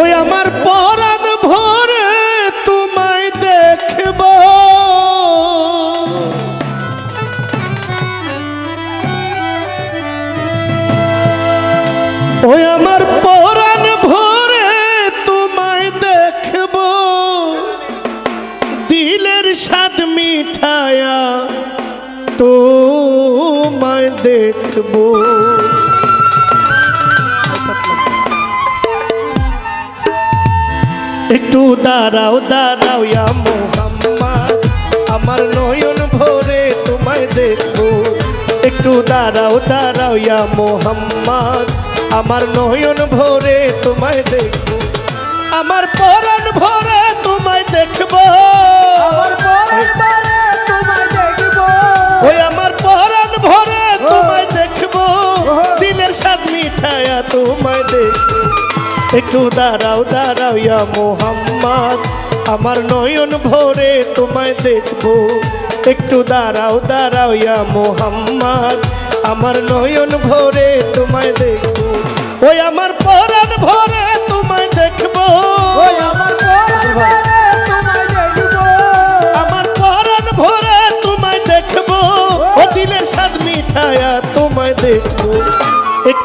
ওই আমার পরাণ ভরে তোমায় দেখব। ওই আমার পরাণ ভরে তোমায় দেখব। দিলের স্বাদ মিঠায়া তোমায় দেখব। একটু দাঁড়াও দাঁড়াও ইয়া মোহাম্মদ। আমার নয়ন ভরে তোমায় দেখো একটু দাঁড়াও দাঁড়াও ইয়া মোহাম্মদ। আমার নয়ন ভরে তোমায় দেখো আমার পরাণ ভরে তোমায় দেখব। আমার পরের একটু দাঁড়াও দাঁড়াও ইয়া মোহাম্মদ। আমার নয়ন ভরে তোমায় দেখব। একটু দাঁড়াও দাঁড়াও ইয়া মোহাম্মদ। আমার নয়ন ভরে তোমায় দেখব। ওই আমার পরাণ ভরে তোমায় দেখব। ওই আমার পরের বারে তোমায় দেখব। আমার পরাণ ভরে তোমায় দেখব। ও দিলের স্বাদ মিঠায়া তোমায় দেখব।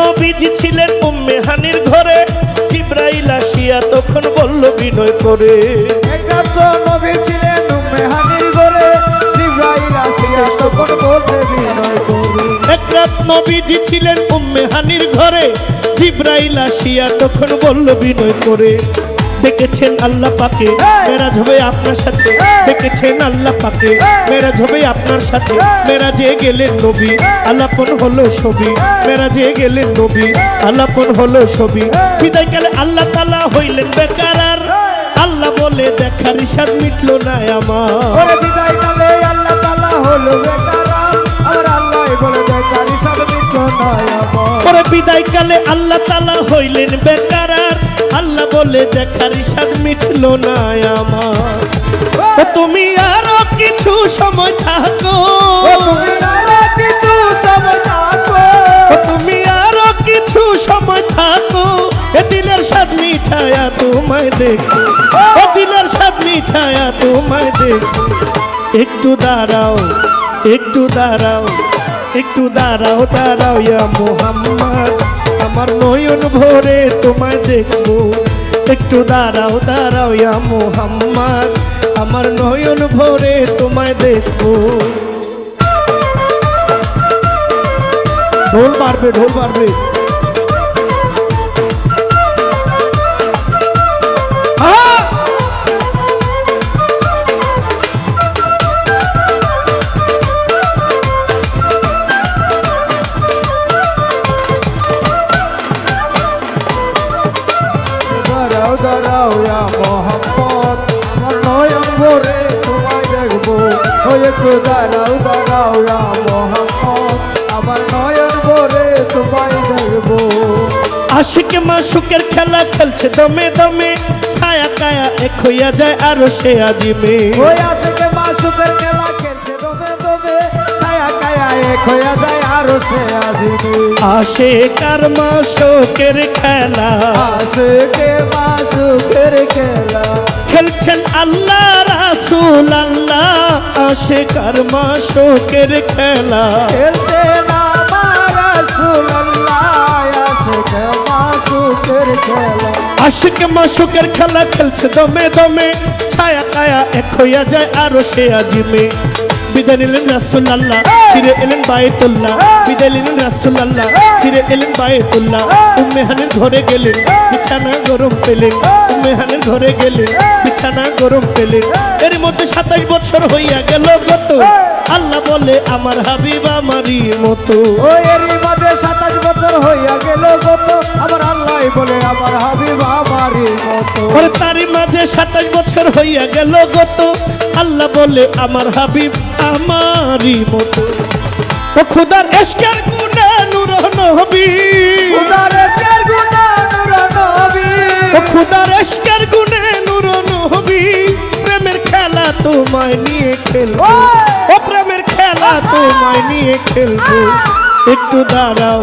নবীজি ছিলেন উম্মে হানির ঘরে। জিব্রাইল আসিয়া তখন বলল বিনয় করে। নবী ছিলেন মেহানির ঘরে। জিব্রাইল আসিয়া তখন বলতে বিনয় করি। এক রাত নবীজি ছিলেন উম্মে হানির ঘরে। জিব্রাইল আসিয়া তখন বলল বিনয় করে। দেখেছেন আল্লাহ পাকে মেরাজ হবে আপনার সাথে। দেখেছেন আল্লাহ পাকে মেরাজ হবে আপনার সাথে। মেরাজে গেলেন নবী আলাপন হলো ছবি। মেরাজে গেলেন নবী আলাপন হলো ছবি। বিদায় গেলে আল্লাহ তালা হইলেন বেকার আল্লাহ বলে দেখার ইসাদ মিটলো না আমার। বিদায় কালে আল্লাহ তাআলা হলো বেকারা আর। আল্লাহ বলে নয় আমার পরে বিদায় কালে আল্লাহ তালা হইলেন বেকার আর আল্লাহ বলে দেখার ইসাদ মিটলো না আমার। তুমি আরও কিছু সময় থাকো। তুমি আরও কিছু সব থাকো। তুমি আরও কিছু সময় থাকো। এ দিলের স্বাদ মিঠায়া তোমায় দেখো। ও! দিলের স্বাদ মিঠায়া তোমায় দেখো। একটু দাঁড়াও একটু দাঁড়াও। একটু দাঁড়াও দাঁড়াও ইয়া মোহাম্মদ। আমার নয়ন ভরে তোমায় দেখব। একটু দাঁড়াও দাঁড়াও ইয়া মোহাম্মদ। আমার নয়ন ভরে তোমায় দেখব। ঢোল মারবে ঢোল মারবে ইয়া মোহাম্মদ। নয়ন ভরে তোমায় দেখব। ও একটু দাঁড়াও দাঁড়াও মোহাম্মদ। আমার নয়ন ভরে তোমায় দেখব। আশিকে মাসুকের খেলা খেলছে দমে দমে। ছায়া কায়া এক হইয়া যায় আরও সে আজিমে। ওই আশেকে মাসুকের খেলা এক যায় আরও সে আজিবি আসে কার মাসুকের খেলা? আশেকে মাসুকের খেলা? খেলছেন আল্লাহ রাসুল আল্লাহ। আসে কার মাসুকের খেলা? খেলছে না আমার রাসূলুল্লাহ আশেকে মাসুকের খেলা? আশিকে মাসুকের খেলা খেলছে দমে দমে ছায়া কায়া এক হইয়া যায় আরও সে আজিমে বিদায় নিলেন রাসুল আল্লাহ ফিরে এলেন বায়েতুল্লাহ। বিদায় নিলেন রাসুল আল্লাহ ফিরে এলেন বায়েতুল্লাহ। উম্মেহানের ঘরে গেলেন বিছানা গরম পেলেন। উম্মেহানের ঘরে গেলেন বিছানা গরম পেলেন। এর মধ্যে সাতাশ বছর হইয়া গেল গত। আল্লাহ বলে আমার হাবিব আমারই মতো। ও সাতাশ বছর হইয়া গেল গত। আমার আল্লাহ বলে আমার হাবিব আমারই মতো। তারই মাঝে সাতাশ বছর হইয়া গেল গত। আল্লাহ বলে আমার হাবিব আমারই মতো। ও খুদার এসকের গুণা নূর নবী। খুদা খুদার এসকার গুনে নূর নবী। প্রেমের খেলা তোমায় নিয়ে খেলব। ও প্রেমের খেলা তোমায় নিয়ে খেলব। একটু দাঁড়াও।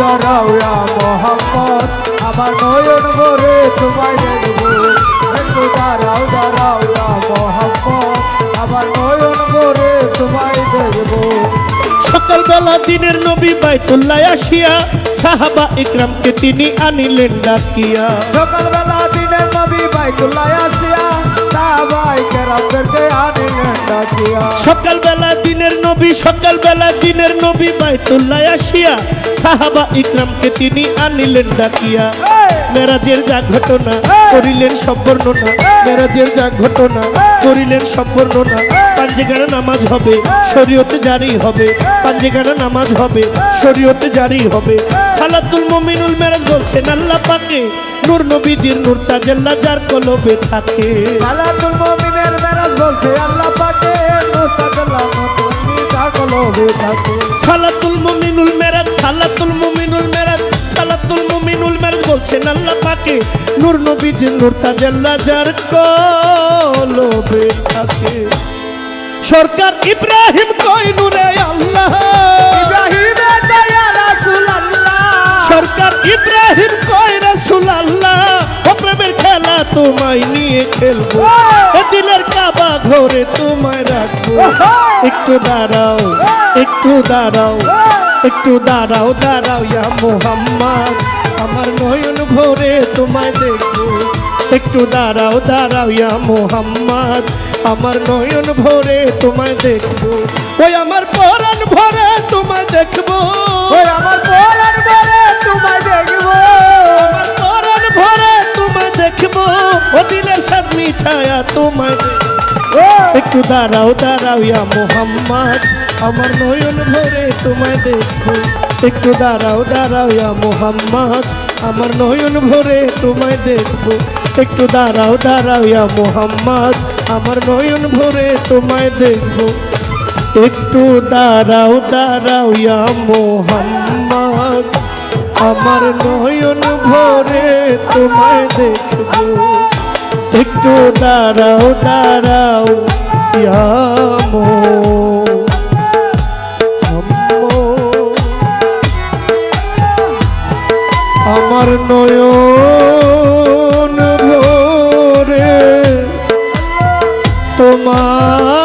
ইয়া মোহাম্মদ আমার নয়ন ভরে তোমায় দেখব। একটু দাঁড়াও দাঁড়াও মোহাম্মদ আমার নয়ন ভরে তোমায় দেখব। সকালবেলা দিনের নবী বাইতুল্লাহ আসিয়া সাহাবা ইকরামকে তিনি আনিলেন ডাকিয়া। সকালবেলা দিনের নবী বাইতুল্লাহ আসিয়া সাহাবাই কেরামদেরকে আনিলেন ডাকিয়া সকালবেলা দিনের নবী সকালবেলা দিনের নবী বাইতুল্লাহ আসিয়া সাহাবা ইকরামকে তিনি আনিলেন ডাকিয়া। মেরাজের যা ঘটনা করিলেন সব বর্ণনা। মেরাজের যা ঘটনা করিলেন সব বর্ণনা। পাঞ্জেগানা নামাজ হবে শরীয়তে জারি হবে। পাঞ্জেগানা নামাজ হবে শরীয়তে জারি হবে। সালাতুল মুমিনুল মেরাজ বলছেন আল্লাহ পাকে। নূর নবীজির নূর তাজাল্লা যার কলবে থাকে। সালাতুল মেরাজ বলছে আল্লাহ পাকে সালাতুল মুমিনুল মেরাজ সালাতুল মুমিনুল মেরাজ সালাতুল মুমিনুল মেরাজ বলছেন আল্লাহ পাকে। নূর নবীজি নূর তাজাল্লা যার কলবে থাকে। সরকার ইব্রাহিম কই নূরে আল্লাহ? দয়া রাসূলুল্লাহ। সরকার ইব্রাহিম কই রাসূল আল্লাহ ও প্রেমের খেলা তোমায় নিয়ে খেলব। দিলের কাবা ঘরে তোমায় রাখব। একটু দাঁড়াও একটু দাঁড়াও একটু দাঁড়াও দাঁড়াও ইয়া মোহাম্মদ। আমার নয়ন ভরে তোমায় দেখব। একটু দাঁড়াও দাঁড়াও ইয়া মোহাম্মদ। আমার নয়ন ভরে তোমায় দেখব। ওই আমার পরাণ ভরে তোমায় দেখব। ওই আমার পরাণ ভরে তোমায় দেখব। তোমায় ও দিলের সব মিঠায়া দেখব। একটু দাঁড়াও দাঁড়াও ইয়া মোহাম্মদ। আমার নয়ন ভরে তোমায় দেখব। একটু দাঁড়াও দাঁড়াও ইয়া মোহাম্মদ। আমার নয়ন ভরে তোমায় দেখব। একটু দাঁড়াও দাঁড়াও ইয়া মোহাম্মদ। আমার নয়ন ভরে তোমায় দেখব। একটু দাঁড়াও দাঁড়াও ইয়া মোহাম্মদ। আমার নয়ন ভরে তোমায় দেখব একটু দাঁড়াও দাঁড়াও ইয়া মোহাম্মদ। আমার নয়ন ভরে তোমায়